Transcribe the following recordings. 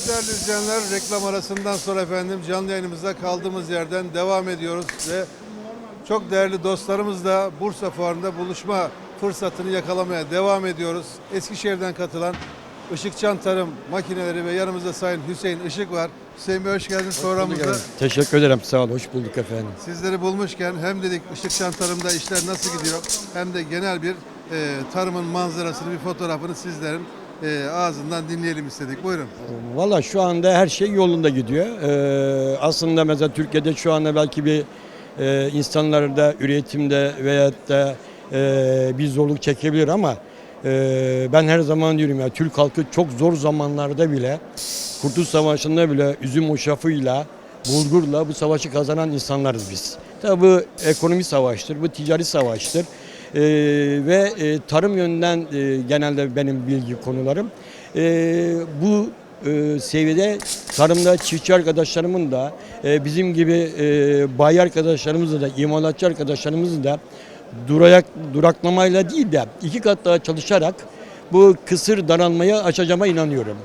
Evet değerli izleyenler reklam arasından sonra efendim canlı yayınımızda kaldığımız yerden devam ediyoruz ve çok değerli dostlarımızla Bursa Fuarı'nda buluşma fırsatını yakalamaya devam ediyoruz. Eskişehir'den katılan Işıkçan Tarım makineleri ve yanımızda Sayın Hüseyin Işık var. Hüseyin Bey hoş geldiniz programımıza. Teşekkür ederim. Sağ ol. Hoş bulduk efendim. Sizleri bulmuşken hem dedik Işıkçan Tarım'da işler nasıl gidiyor hem de genel bir e, tarımın manzarasını bir fotoğrafını sizlerin e, ağzından dinleyelim istedik. Buyurun. Valla şu anda her şey yolunda gidiyor. Ee, aslında mesela Türkiye'de şu anda belki bir e, insanlarda üretimde veyahut da e, bir zorluk çekebilir ama e, ben her zaman diyorum ya Türk halkı çok zor zamanlarda bile Kurtuluş Savaşı'nda bile üzüm hoşafıyla bulgurla bu savaşı kazanan insanlarız biz. Tabi bu ekonomi savaştır, bu ticari savaştır. Ee, ve e, tarım yönünden e, genelde benim bilgi konularım. Ee, bu e, seviyede tarımda çiftçi arkadaşlarımın da e, bizim gibi e, bayi arkadaşlarımızla da imalatçı arkadaşlarımızla da durayak, duraklamayla değil de iki kat daha çalışarak bu kısır daralmayı aşacağıma inanıyorum.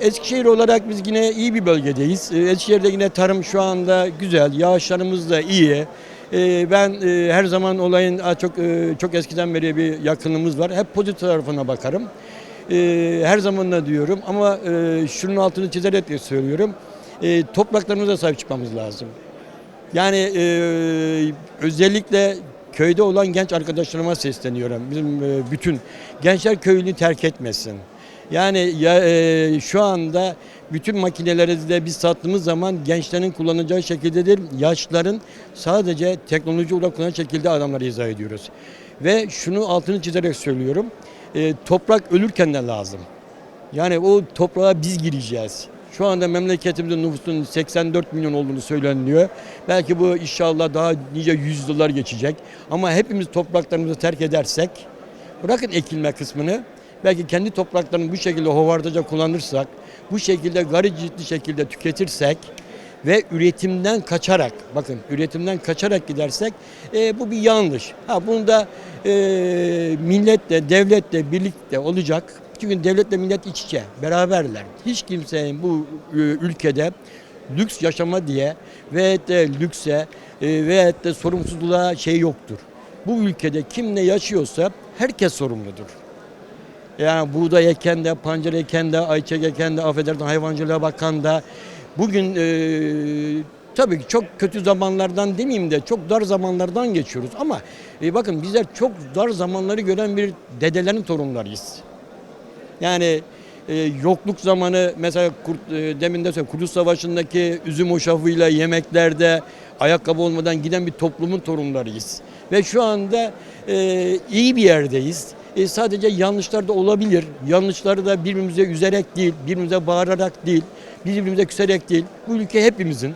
Eskişehir olarak biz yine iyi bir bölgedeyiz. Ee, Eskişehir'de yine tarım şu anda güzel, yağışlarımız da iyi. Ee, Ben e, her zaman olayın çok e, çok eskiden beri bir yakınımız var. Hep pozitif tarafına bakarım. Ee, Her zaman da diyorum ama e, şunun altını çizerek de söylüyorum. E, Topraklarımıza sahip çıkmamız lazım. Yani özellikle köyde olan genç arkadaşlarıma sesleniyorum. Bizim bütün gençler köyünü terk etmesin. Yani ya, e, şu anda bütün makineleri de biz sattığımız zaman gençlerin kullanacağı şekilde değil, yaşların sadece teknoloji olarak kullanan şekilde adamlara izah ediyoruz. Ve şunu altını çizerek söylüyorum. e, toprak ölürken de lazım. Yani o toprağa biz gireceğiz. Şu anda memleketimizde nüfusun 84 milyon olduğunu söyleniliyor. Belki bu inşallah daha nice yüzyıllar geçecek. Ama hepimiz topraklarımızı terk edersek, bırakın ekilme kısmını, belki kendi topraklarını bu şekilde hovardaca kullanırsak, bu şekilde gayri ciddi şekilde tüketirsek ve üretimden kaçarak, bakın üretimden kaçarak gidersek e, bu bir yanlış. Ha bunda e, milletle, devletle birlikte olacak. Çünkü devletle millet iç içe, beraberler. Hiç kimsenin bu e, ülkede lüks yaşama diye ve de lükse e, ve de sorumsuzluğa şey yoktur. Bu ülkede kim ne yaşıyorsa herkes sorumludur. Yani buğday eken de, pancar eken de, ayçiçek eken de, affedersin hayvancılığa bakan da. Bugün e, tabii ki çok kötü zamanlardan demeyeyim de çok dar zamanlardan geçiyoruz. Ama e, bakın bizler çok dar zamanları gören bir dedelerin torunlarıyız. Yani e, yokluk zamanı mesela kurt, e, demin de Kurtuluş Savaşı'ndaki üzüm hoşafıyla yemeklerde ayakkabı olmadan giden bir toplumun torunlarıyız. Ve şu anda e, iyi bir yerdeyiz. E, sadece yanlışlar da olabilir. Yanlışları da birbirimize üzerek değil, birbirimize bağırarak değil, birbirimize küserek değil. Bu ülke hepimizin.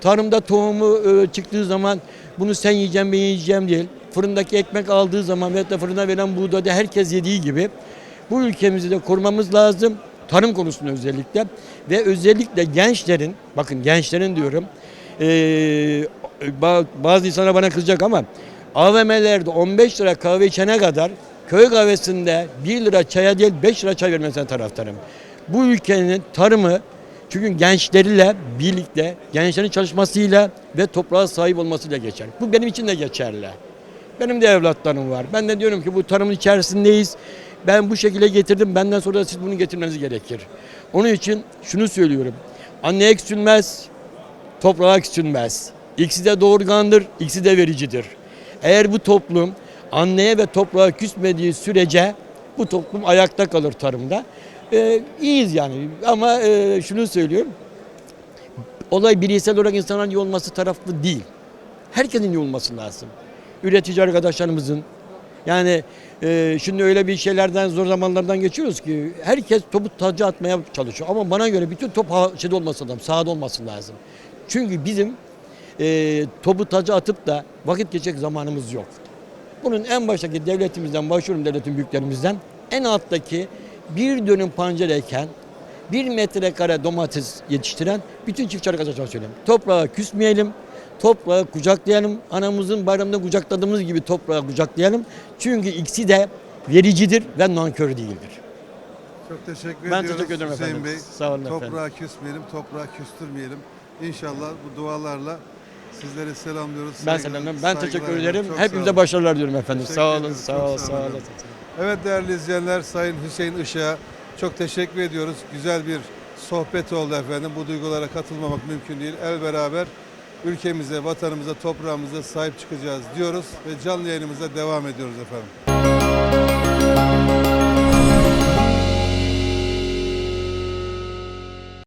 Tarımda tohumu e, çıktığı zaman bunu sen yiyeceğim ben yiyeceğim değil. Fırındaki ekmek aldığı zaman veyahut da fırına verilen buğdayda herkes yediği gibi bu ülkemizi de korumamız lazım. Tarım konusunda özellikle ve özellikle gençlerin, bakın gençlerin diyorum, e, ba- bazı insanlar bana kızacak ama AVM'lerde 15 lira kahve içene kadar köy kahvesinde 1 lira çaya değil 5 lira çay vermesine taraftarım. Bu ülkenin tarımı çünkü gençleriyle birlikte, gençlerin çalışmasıyla ve toprağa sahip olmasıyla geçer. Bu benim için de geçerli. Benim de evlatlarım var. Ben de diyorum ki bu tarımın içerisindeyiz. Ben bu şekilde getirdim. Benden sonra da siz bunu getirmeniz gerekir. Onun için şunu söylüyorum. Anne eksilmez, toprağa eksilmez. İkisi de doğurgandır, ikisi de vericidir. Eğer bu toplum anneye ve toprağa küsmediği sürece bu toplum ayakta kalır tarımda. Ee, iyiyiz yani ama e, şunu söylüyorum. Olay bireysel olarak insanların iyi olması taraflı değil. Herkesin iyi olması lazım. Üretici arkadaşlarımızın yani e, şimdi öyle bir şeylerden zor zamanlardan geçiyoruz ki herkes topu tacı atmaya çalışıyor. Ama bana göre bütün top şeyde olması lazım, sahada olması lazım. Çünkü bizim e, topu tacı atıp da vakit geçecek zamanımız yok. Bunun en baştaki devletimizden, başvurum devletin büyüklerimizden en alttaki bir dönüm pancar eken, bir metrekare domates yetiştiren bütün çiftçi arkadaşlar söyleyeyim. Toprağa küsmeyelim, toprağı kucaklayalım. Anamızın bayramında kucakladığımız gibi toprağı kucaklayalım. Çünkü ikisi de vericidir ve nankör değildir. Çok teşekkür Ben ediyoruz teşekkür ederim Hüseyin efendim. Bey. Sağ olun efendim. Toprağa küsmeyelim, toprağa küstürmeyelim. İnşallah bu dualarla sizleri selamlıyoruz. Ben Saygılar- selamlıyorum. Ben teşekkür ederim. Çok olun. başarılar diyorum efendim. Teşekkür Sağ olun, sağ olun, sağ olun. Evet değerli izleyenler, Sayın Hüseyin Işık'a çok teşekkür ediyoruz. Güzel bir sohbet oldu efendim. Bu duygulara katılmamak mümkün değil. El beraber ülkemize, vatanımıza, toprağımıza sahip çıkacağız diyoruz ve canlı yayınımıza devam ediyoruz efendim.